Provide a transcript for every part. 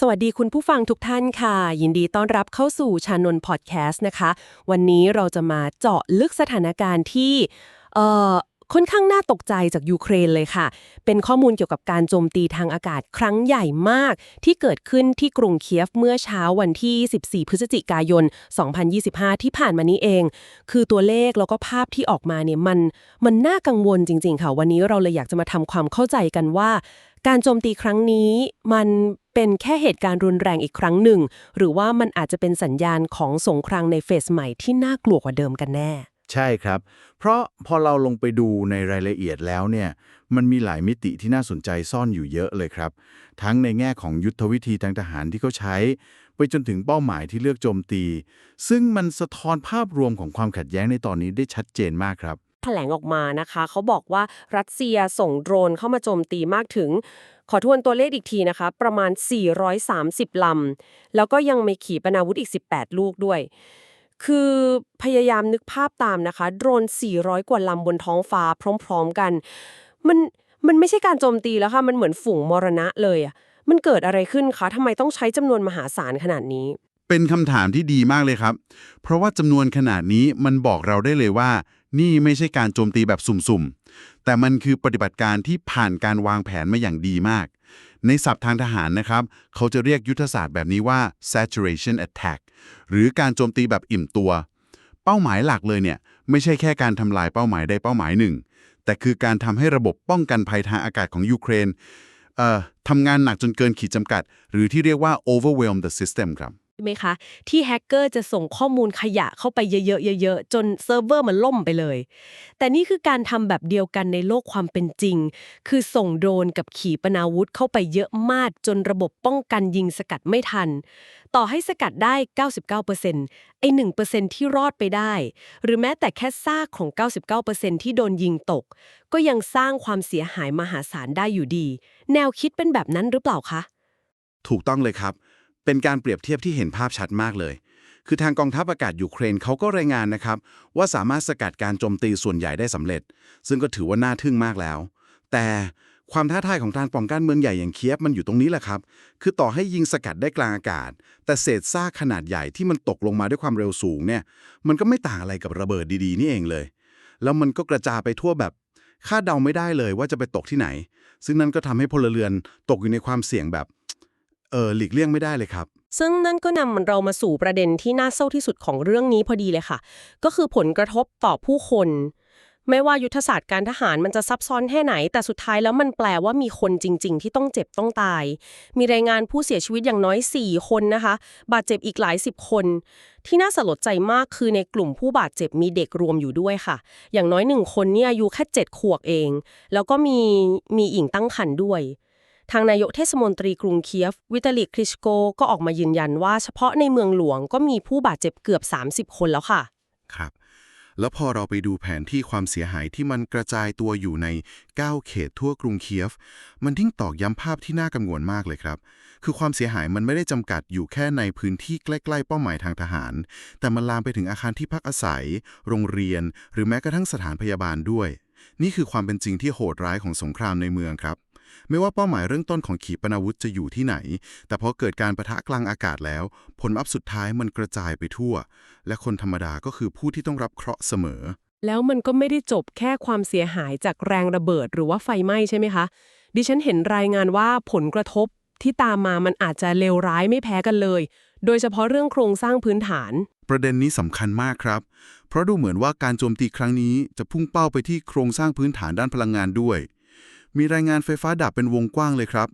สวัสดีคุณผู้ฟังทุกท่านค่ะ ยินดีต้อนรับเข้าสู่ชานนพอดแคสต์นะคะ วันนี้เราจะมาเจาะลึกสถานการณ์ที่เอ่อค่อนข้างน่าตกใจจากยูเครนเลยค่ะ เป็นข้อมูลเกี่ยวกับการโจมตีทางอากาศครั้งใหญ่มาก ที่เกิดขึ้นที่กรุงเคียฟเมื่อเช้าวันที่ 14 พฤศจิกายน 2025 ที่ผ่านมานี้เอง คือตัวเลขแล้วก็ภาพที่ออกมาเนี่ยมันมันน่ากังวลจริง ๆ ค่ะ วันนี้เราเลยอยากจะมาทำความเข้าใจกันว่า การโจมตีครั้งนี้มันเป็นแค่เหตุการณ์รุนแรงอีกครั้งหนึ่ง หรือว่ามันอาจจะเป็นสัญญาณของสงครามในเฟสใหม่ที่น่ากลัวกว่าเดิมกันแน่ ใช่ครับ เพราะพอเราลงไปดูในรายละเอียดแล้วเนี่ยมันมีหลายมิติที่น่าสนใจซ่อนอยู่เยอะเลยครับ ทั้งในแง่ของยุทธวิธีทางทหารที่เขาใช้ ไปจนถึงเป้าหมายที่เลือกโจมตี ซึ่งมันสะท้อนภาพรวมของความขัดแย้งในตอนนี้ได้ชัดเจนมากครับ แถลงออกมานะคะ เขาบอกว่ารัสเซียส่งโดรนเข้ามาโจมตีมากถึง ขอทวนตัวเลขอีกทีนะคะ ประมาณ 430 ลำ แล้วก็ยังมีขีปนาวุธอีก 18 ลูกด้วย คือพยายามนึกภาพตามนะคะ โดรน 400 กว่าลำบนท้องฟ้าพร้อม ๆกัน มันมันไม่ใช่การโจมตีแล้วค่ะ มันเหมือนฝูงมรณะเลยอะมันเกิดอะไรขึ้นคะทำไมต้องใช้จำนวนมหาศาลขนาดนี้ เป็นคำถามที่ดีมากเลยครับ เพราะว่าจำนวนขนาดนี้มันบอกเราได้เลยว่า นี่ไม่ใช่การโจมตีแบบสุ่มๆ แต่มันคือปฏิบัติการที่ผ่านการวางแผนมาอย่างดีมาก ในศัพท์ทางทหารนะครับ เขาจะเรียกยุทธศาสตร์แบบนี้ว่า saturation attack หรือการโจมตีแบบอิ่มตัว เป้าหมายหลักเลยเนี่ยไม่ใช่แค่การทำลายเป้าหมายใดเป้าหมายหนึ่ง แต่คือการทำให้ระบบป้องกันภัยทางอากาศของยูเครนเอ่อทำงานหนักจนเกินขีดจำกัด หรือที่เรียกว่า overwhelm the system ครับ ไหมคะ ที่แฮกเกอร์จะส่งข้อมูลขยะเข้าไปเยอะๆเยอะๆจนเซิร์ฟเวอร์มันล่มไปเลย แต่นี่คือการทำแบบเดียวกันในโลกความเป็นจริง คือส่งโดรนกับขีปนาวุธเข้าไปเยอะมากจนระบบป้องกันยิงสกัดไม่ทัน ต่อให้สกัดได้ 99%ไอ้1%ที่รอดไปได้ หรือแม้แต่แค่ซากของ 99%ที่โดนยิงตก ก็ยังสร้างความเสียหายมหาศาลได้อยู่ดี แนวคิดเป็นแบบนั้นหรือเปล่าคะถูกต้องเลยครับ เป็นการเปรียบเทียบที่เห็นภาพชัดมากเลย คือทางกองทัพอากาศยูเครนเขาก็รายงานนะครับ ว่าสามารถสกัดการโจมตีส่วนใหญ่ได้สำเร็จ ซึ่งก็ถือว่าน่าทึ่งมากแล้ว แต่ความท้าทายของการป้องกันเมืองใหญ่อย่างเคียฟมันอยู่ตรงนี้แหละครับ คือต่อให้ยิงสกัดได้กลางอากาศ แต่เศษซากขนาดใหญ่ที่มันตกลงมาด้วยความเร็วสูงเนี่ย มันก็ไม่ต่างอะไรกับระเบิดดีๆ นี่เองเลย แล้วมันก็กระจายไปทั่วแบบคาดเดาไม่ได้เลยว่าจะไปตกที่ไหน ซึ่งนั่นก็ทำให้พลเรือนตกอยู่ในความเสี่ยงแบบ เออหลีกเลี่ยงไม่ได้เลยครับ ซึ่งนั่นก็นำเรามาสู่ประเด็นที่น่าเศร้าที่สุดของเรื่องนี้พอดีเลยค่ะ ก็คือผลกระทบต่อผู้คน ไม่ว่ายุทธศาสตร์การทหารมันจะซับซ้อนแค่ไหน แต่สุดท้ายแล้วมันแปลว่ามีคนจริง ๆ ที่ต้องเจ็บต้องตาย มีรายงานผู้เสียชีวิตอย่างน้อย 4 คนนะคะ บาดเจ็บอีกหลายสิบคน ที่น่าสลดใจมากคือในกลุ่มผู้บาดเจ็บมีเด็กรวมอยู่ด้วยค่ะ อย่างน้อยหนึ่งคนเนี่ยอายุแค่7ขวบเอง แล้วก็มีมีหญิงตั้งครรภ์ด้วย ทางนายกเทศมนตรีกรุงเคียฟ วิตาลีคริชโกก็ออกมายืนยันว่าเฉพาะในเมืองหลวงก็มีผู้บาดเจ็บเกือบ 30 คนแล้วค่ะ ครับ แล้วพอเราไปดูแผนที่ความเสียหายที่มันกระจายตัวอยู่ใน 9 เขตทั่วกรุงเคียฟ มันทิ้งตอกย้ำภาพที่น่ากังวลมากเลยครับ คือความเสียหายมันไม่ได้จำกัดอยู่แค่ในพื้นที่ใกล้ๆเป้าหมายทางทหาร แต่มันลามไปถึงอาคารที่พักอาศัย โรงเรียน หรือแม้กระทั่งสถานพยาบาลด้วย นี่คือความเป็นจริงที่โหดร้ายของสงครามในเมืองครับ ไม่ว่าเป้าหมายเรื่องต้นของขีปนาวุธจะอยู่ที่ไหน แต่พอเกิดการประทะกลางอากาศแล้ว ผลลัพธ์สุดท้ายมันกระจายไปทั่ว และคนธรรมดาก็คือผู้ที่ต้องรับเคราะห์เสมอ แล้วมันก็ไม่ได้จบแค่ความเสียหายจากแรงระเบิดหรือว่าไฟไหม้ใช่ไหมคะ ดิฉันเห็นรายงานว่าผลกระทบที่ตามมามันอาจจะเลวร้ายไม่แพ้กันเลย โดยเฉพาะเรื่องโครงสร้างพื้นฐาน ประเด็นนี้สำคัญมากครับ เพราะดูเหมือนว่าการโจมตีครั้งนี้จะพุ่งเป้าไปที่โครงสร้างพื้นฐานด้านพลังงานด้วย มีรายงานไฟฟ้าดับเป็นวงกว้างเลยครับ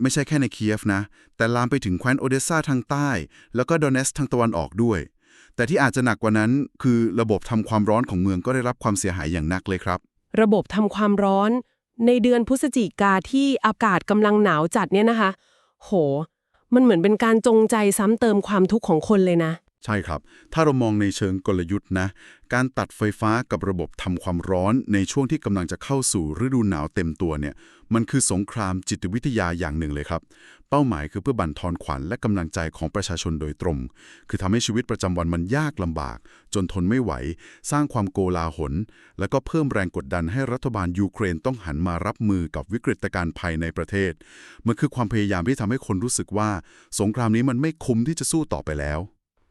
ไม่ใช่แค่ในเคียฟนะ แต่ลามไปถึงแคว้นโอเดสซาทางใต้ แล้วก็โดเนสทางตะวันออกด้วย แต่ที่อาจจะหนักกว่านั้น คือระบบทำความร้อนของเมืองก็ได้รับความเสียหายอย่างหนักเลยครับ ระบบทำความร้อน ในเดือนพฤศจิกาที่อากาศกำลังหนาวจัดเนี่ยนะคะ โห มันเหมือนเป็นการจงใจซ้ำเติมความทุกข์ของคนเลยนะ ใช่ครับ ถ้าเรามองในเชิงกลยุทธ์นะ การตัดไฟฟ้ากับระบบทำความร้อนในช่วงที่กำลังจะเข้าสู่ฤดูหนาวเต็มตัวเนี่ย มันคือสงครามจิตวิทยาอย่างหนึ่งเลยครับ เป้าหมายคือเพื่อบั่นทอนขวัญและกำลังใจของประชาชนโดยตรง คือทำให้ชีวิตประจำวันมันยากลำบาก จนทนไม่ไหว สร้างความโกลาหล แล้วก็เพิ่มแรงกดดันให้รัฐบาลยูเครนต้องหันมารับมือกับวิกฤตการณ์ภายในประเทศ มันคือความพยายามที่ทำให้คนรู้สึกว่า สงครามนี้มันไม่คุ้มที่จะสู้ต่อไปแล้ว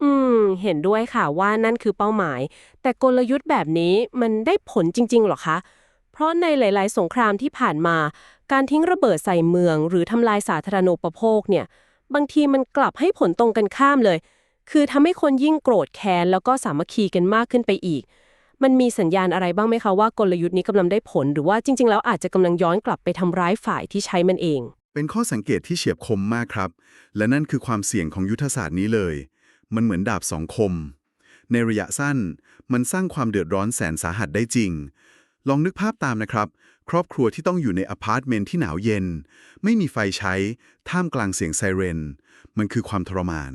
อืม เห็นด้วยค่ะว่านั่นคือเป้าหมาย แต่กลยุทธ์แบบนี้มันได้ผลจริง ๆ หรอคะ เพราะในหลาย ๆ สงครามที่ผ่านมา การทิ้งระเบิดใส่เมือง หรือทำลายสาธารณูปโภคเนี่ย บางทีมันกลับให้ผลตรงกันข้ามเลย คือทำให้คนยิ่งโกรธแค้นแล้วก็สามัคคีกันมากขึ้นไปอีก มันมีสัญญาณอะไรบ้างไหมคะว่ากลยุทธ์นี้กำลังได้ผล หรือว่าจริง ๆ แล้วอาจจะกำลังย้อนกลับไปทำร้ายฝ่ายที่ใช้มันเอง เป็นข้อสังเกตที่เฉียบคมมากครับ และนั่นคือความเสี่ยงของยุทธศาสตร์นี้เลย มันเหมือนดาบสองคม ในระยะสั้นมันสร้างความเดือดร้อนแสนสาหัสได้จริง ลองนึกภาพตามนะครับ ครอบครัวที่ต้องอยู่ในอพาร์ตเมนต์ที่หนาวเย็น ไม่มีไฟใช้ ท่ามกลางเสียงไซเรน มันคือความทรมาน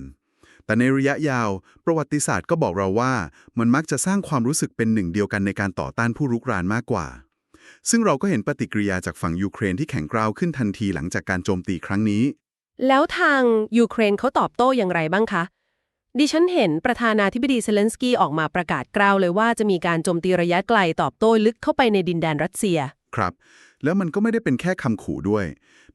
แต่ในระยะยาว ประวัติศาสตร์ก็บอกเราว่า มันมักจะสร้างความรู้สึกเป็นหนึ่งเดียวกันในการต่อต้านผู้รุกรานมากกว่าซึ่งเราก็เห็นปฏิกิริยาจากฝั่งยูเครนที่แข็งกร้าวขึ้นทันทีหลังจากการโจมตีครั้งนี้ แล้วทางยูเครนเขาตอบโต้อย่างไรบ้างคะ ดิฉันเห็นประธานาธิบดีเซเลนสกี้ออกมาประกาศกล่าวเลยว่าจะมีการโจมตีระยะไกลตอบโต้ลึกเข้าไปในดินแดนรัสเซีย ครับ แล้วมันก็ไม่ได้เป็นแค่คำขู่ด้วย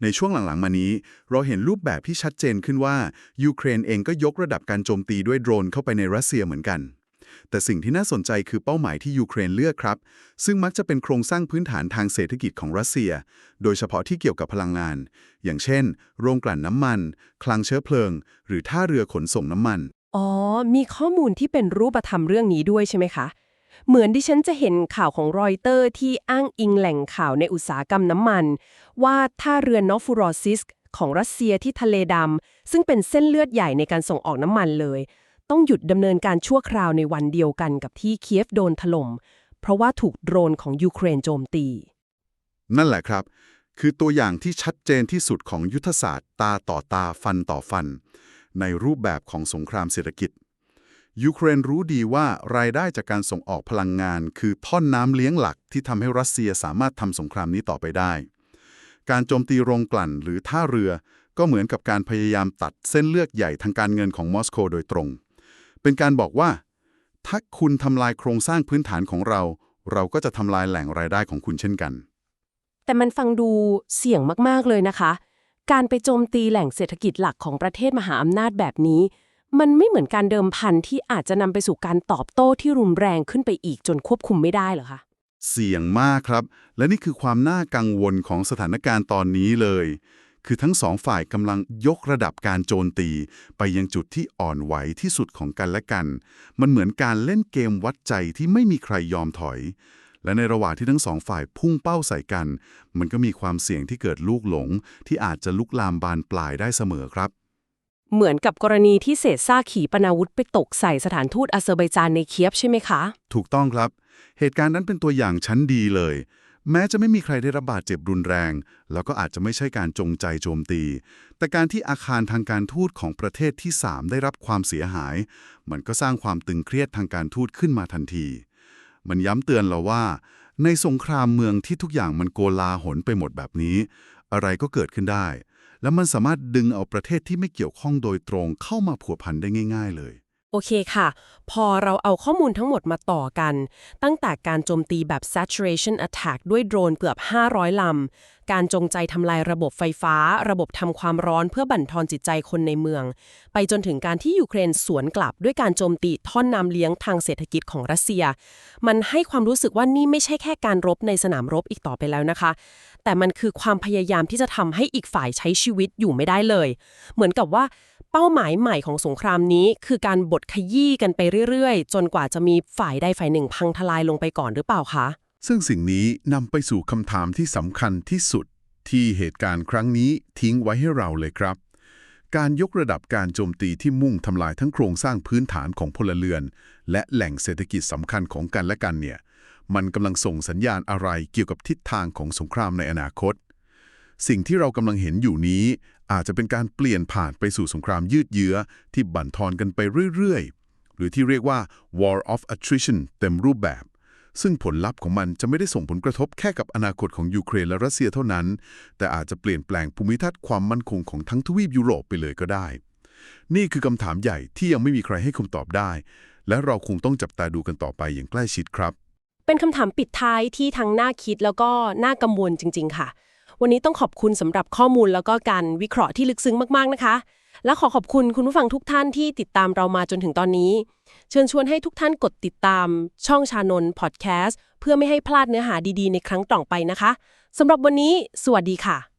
ในช่วงหลังๆ มานี้ เราเห็นรูปแบบที่ชัดเจนขึ้นว่า ยูเครนเองก็ยกระดับการโจมตีด้วยโดรนเข้าไปในรัสเซียเหมือนกัน แต่สิ่งที่น่าสนใจคือเป้าหมายที่ยูเครนเลือกครับ ซึ่งมักจะเป็นโครงสร้างพื้นฐานทางเศรษฐกิจของรัสเซีย โดยเฉพาะที่เกี่ยวกับพลังงาน อย่างเช่น โรงกลั่นน้ำมัน คลังเชื้อเพลิง หรือท่าเรือขนส่งน้ำมัน อ๋อ มีข้อมูลที่เป็นรูปธรรมเรื่องนี้ด้วยใช่ไหมคะ เหมือนดิฉันจะเห็นข่าวของรอยเตอร์ที่อ้างอิงแหล่งข่าวในอุตสาหกรรมน้ำมัน ว่าท่าเรือนอฟูรอซิสของรัสเซียที่ทะเลดำซึ่งเป็นเส้นเลือดใหญ่ในการส่งออกน้ำมันเลย ต้องหยุดดำเนินการชั่วคราวในวันเดียวกันกับที่เคียฟโดนถล่มเพราะว่าถูกโดรนของยูเครนโจมตี นั่นแหละครับ คือตัวอย่างที่ชัดเจนที่สุดของยุทธศาสตร์ ตาต่อตาฟันต่อฟัน ในรูปแบบของสงครามเศรษฐกิจ ยูเครนรู้ดีว่ารายได้จากการส่งออกพลังงาน คือท่อนน้ำเลี้ยงหลักที่ทำให้รัสเซียสามารถทำสงครามนี้ต่อไปได้ การโจมตีโรงกลั่นหรือท่าเรือก็เหมือนกับการพยายามตัดเส้นเลือดใหญ่ทางการเงินของมอสโกโดยตรง เป็นการบอกว่า ถ้าคุณทำลายโครงสร้างพื้นฐานของเรา เราก็จะทำลายแหล่งรายได้ของคุณเช่นกัน แต่มันฟังดูเสี่ยงมาก ๆ เลยนะคะ การไปโจมตีแหล่งเศรษฐกิจหลักของประเทศมหาอำนาจแบบนี้ มันไม่เหมือนการเดิมพันที่อาจจะนำไปสู่การตอบโต้ที่รุนแรงขึ้นไปอีกจนควบคุมไม่ได้เหรอคะเสี่ยงมากครับ และนี่คือความน่ากังวลของสถานการณ์ตอนนี้เลย คือทั้งสองฝ่ายกำลังยกระดับการโจมตี ไปยังจุดที่อ่อนไหวที่สุดของกันและกัน มันเหมือนการเล่นเกมวัดใจที่ไม่มีใครยอมถอย และในระหว่างที่ทั้งสองฝ่ายพุ่งเป้าใส่กัน มันก็มีความเสี่ยงที่เกิดลูกหลง ที่อาจจะลุกลามบานปลายได้เสมอครับ เหมือนกับกรณีที่เศษซากขีปนาวุธไปตกใส่สถานทูตอาเซอร์ไบจานในเคียฟใช่ไหมคะ ถูกต้องครับ เหตุการณ์นั้นเป็นตัวอย่างชั้นดีเลย แม้จะไม่มีใครได้รับบาดเจ็บรุนแรง แล้วก็อาจจะไม่ใช่การจงใจโจมตี แต่การที่อาคารทางการทูตของประเทศที่ 3 ได้รับความเสียหาย มันก็สร้างความตึงเครียดทางการทูตขึ้นมาทันที มันย้ำเตือนเราว่า ในสงครามเมืองที่ทุกอย่างมันโกลาหลไปหมดแบบนี้ อะไรก็เกิดขึ้นได้ และมันสามารถดึงเอาประเทศที่ไม่เกี่ยวข้องโดยตรงเข้ามาผัวพันได้ง่าย ๆ เลย โอเคค่ะ พอเราเอาข้อมูลทั้งหมดมาต่อกัน ตั้งแต่การโจมตีแบบ saturation attack ด้วยโดรนเกือบ 500 ลำ การจงใจทำลายระบบไฟฟ้า ระบบทำความร้อนเพื่อบั่นทอนจิตใจคนในเมือง ไปจนถึงการที่ยูเครนสวนกลับด้วยการโจมตีท่อนน้ำเลี้ยงทางเศรษฐกิจของรัสเซีย มันให้ความรู้สึกว่านี่ไม่ใช่แค่การรบในสนามรบอีกต่อไปแล้วนะคะ แต่มันคือความพยายามที่จะทำให้อีกฝ่ายใช้ชีวิตอยู่ไม่ได้เลย เหมือนกับว่า เป้าหมายใหม่ของสงครามนี้คือการบดขยี้กันไปเรื่อยๆ จนกว่าจะมีฝ่ายใดฝ่ายหนึ่งพังทลายลงไปก่อนหรือเปล่าคะ ซึ่งสิ่งนี้นำไปสู่คำถามที่สำคัญที่สุด ที่เหตุการณ์ครั้งนี้ทิ้งไว้ให้เราเลยครับ การยกระดับการโจมตีที่มุ่งทำลายทั้งโครงสร้างพื้นฐานของพลเรือน และแหล่งเศรษฐกิจสำคัญของกันและกันเนี่ยมันกำลังส่งสัญญาณอะไรเกี่ยวกับทิศทางของสงครามในอนาคต สิ่งที่เรากำลังเห็นอยู่นี้ อาจจะเป็นการเปลี่ยนผ่านไปสู่สงครามยืดเยื้อ ที่บั่นทอนกันไปเรื่อยๆ หรือที่เรียกว่า war of attrition เต็มรูปแบบ ซึ่งผลลัพธ์ของมันจะไม่ได้ส่งผลกระทบแค่กับอนาคตของยูเครนและรัสเซียเท่านั้น แต่อาจจะเปลี่ยนแปลงภูมิทัศน์ความมั่นคงของทั้งทวีปยุโรปไปเลยก็ได้ นี่คือคำถามใหญ่ที่ยังไม่มีใครให้คำตอบได้ และเราคงต้องจับตาดูกันต่อไปอย่างใกล้ชิดครับ เป็นคำถามปิดท้ายที่ทั้งน่าคิดแล้วก็น่ากังวลจริง ๆ ค่ะ วันนี้ต้องขอบคุณสำหรับข้อมูลแล้วก็การวิเคราะห์ที่ลึกซึ้งมากๆนะคะ และขอขอบคุณคุณผู้ฟังทุกท่านที่ติดตามเรามาจนถึงตอนนี้ เชิญชวนให้ทุกท่านกดติดตาม ช่องชานนพอดแคสต์เพื่อไม่ให้พลาดเนื้อหาดีๆ ในครั้งต่อไปนะคะสำหรับวันนี้ สวัสดีค่ะ